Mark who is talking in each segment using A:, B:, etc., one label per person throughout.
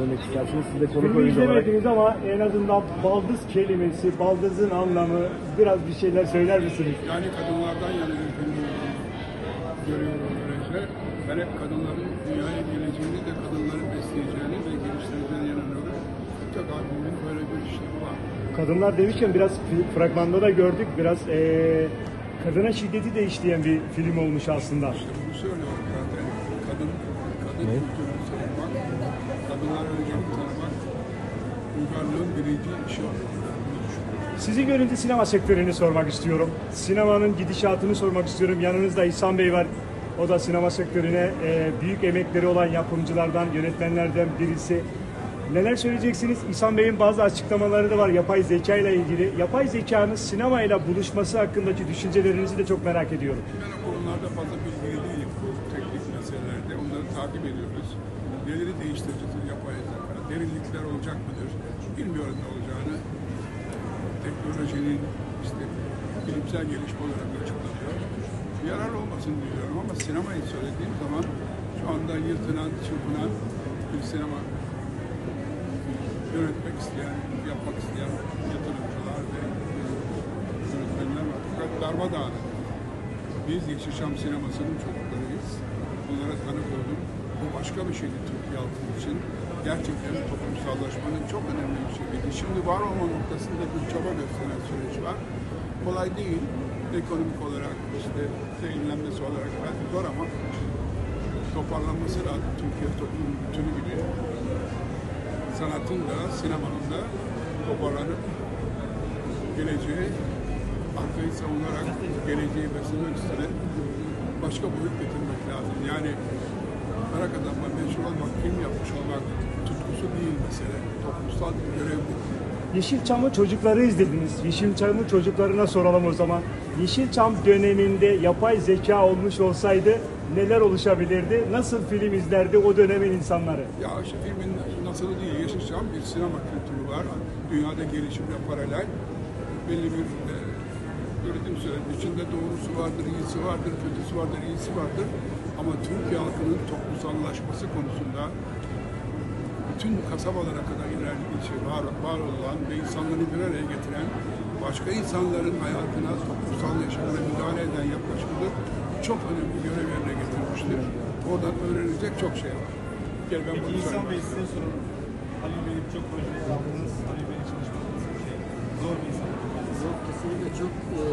A: Demek isterseniz siz de konuk
B: Filmi
A: oyuncu olarak.
B: izlemediniz ama en azından baldız kelimesi, baldızın anlamı biraz bir şeyler söyler misiniz?
C: Yani kadınlardan yana bir film görüyorum öyleyse. Ben hep kadınların dünyaya geleceğini de kadınların besleyeceğini ve geliştireceğine inanıyorum. Mutlaka filmin böyle bir işlevi var.
B: Kadınlar demişken biraz fi- fragmanda da gördük biraz eee kadına şiddeti de işleyen bir film olmuş aslında.
C: İşte bunu söylüyorum zaten. Kadın, kadın savunmak, kadınlar öleceğini tanımak, uygarlığın birinci işi olduğunu.
B: Sizi görünce sinema sektörünü sormak istiyorum. Sinemanın gidişatını sormak istiyorum. Yanınızda İhsan Bey var. O da sinema sektörüne eee, büyük emekleri olan yapımcılardan, yönetmenlerden birisi. Neler söyleyeceksiniz? İhsan Bey'in bazı açıklamaları da var yapay zeka ile ilgili. Yapay zekanın sinemayla buluşması hakkındaki düşüncelerinizi de çok merak ediyorum.
C: Ben o konularda fazla bilgili değilim bu teknik meselelerde. Onları takip ediyoruz. Neleri değiştireceğiz? Derinlikler olacak mıdır? Bilmiyorum ne olacağını. Teknolojinin işte bilimsel gelişme olarak açıklanıyor. Yarar olmasın diliyorum ama sinemayı söylediğim zaman şu anda yırtılan, çırpınan bir sinema yönetmek isteyen, yapmak isteyen yatırımcılar ve yönetmenler var. Fakat darmadağın. Biz Yeşilçam sinemasının çocuklarıyız. Bunlara tanık oldum. Bu başka bir şeydi Türkiye halkı için. Gerçekten toplumsallaşmanın çok önemli bir şeydi. Şimdi var olma noktasında bir çaba gösteren süreç var. Kolay değil. Ekonomik olarak, işte zehirlenmesi olarak belki zor ama toparlanması lazım Türkiye toplumun bütünü gibi. Sanatın da, sinemanın da toparlanıp geleceği arkayı savunarak geleceği beslemek üstüne başka boyut getirmek lazım. Yani para kazanmak, meşhur olmak, film yapmış olmak. Toplumsal bir görev bu.
B: Yeşilçam'ı çocukları izlediniz. Yeşilçam'ı çocuklarına soralım o zaman. Yeşilçam döneminde yapay zeka olmuş olsaydı neler oluşabilirdi? Nasıl film izlerdi o dönemin insanları?
C: Ya işte filmin nasıl değil, Yeşilçam bir sinema kültürü var. Dünyada gelişimle paralel belli bir e, üretim sürecinin içinde doğrusu vardır, iyisi vardır, kötüsü vardır, iyisi vardır. Ama Türkiye halkının toplumsallaşması konusunda bütün kasabalara kadar ilerlediği var, var olan ve insanları bir araya getiren, başka insanların hayatına, toplumsal yaşamına müdahale eden yaklaşımda çok önemli görev yerine getirmiştir. Oradan öğrenecek çok şey var. Gel ben
D: İnsan
C: söyleyeyim.
D: Bey size soralım. Halil Bey'in çok proje yaptınız. Halil Bey'in çalışmanız şey, zor bir insan.
E: Yok kesinlikle çok e,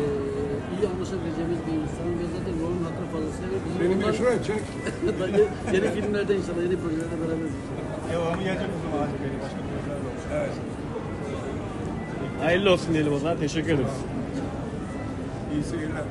E: iyi anlaşabileceğimiz bir insan hatırı fazlasıyla ve bizim
C: Beni bir şuraya çek.
E: yeni, yeni filmlerde inşallah yeni projelerde beraberiz.
D: Devamı gelecek o zaman Halil Bey'le başka projelerle olsun.
C: Evet.
A: Hayırlı olsun diyelim o zaman. Teşekkür ederiz.
C: İyi seyirler.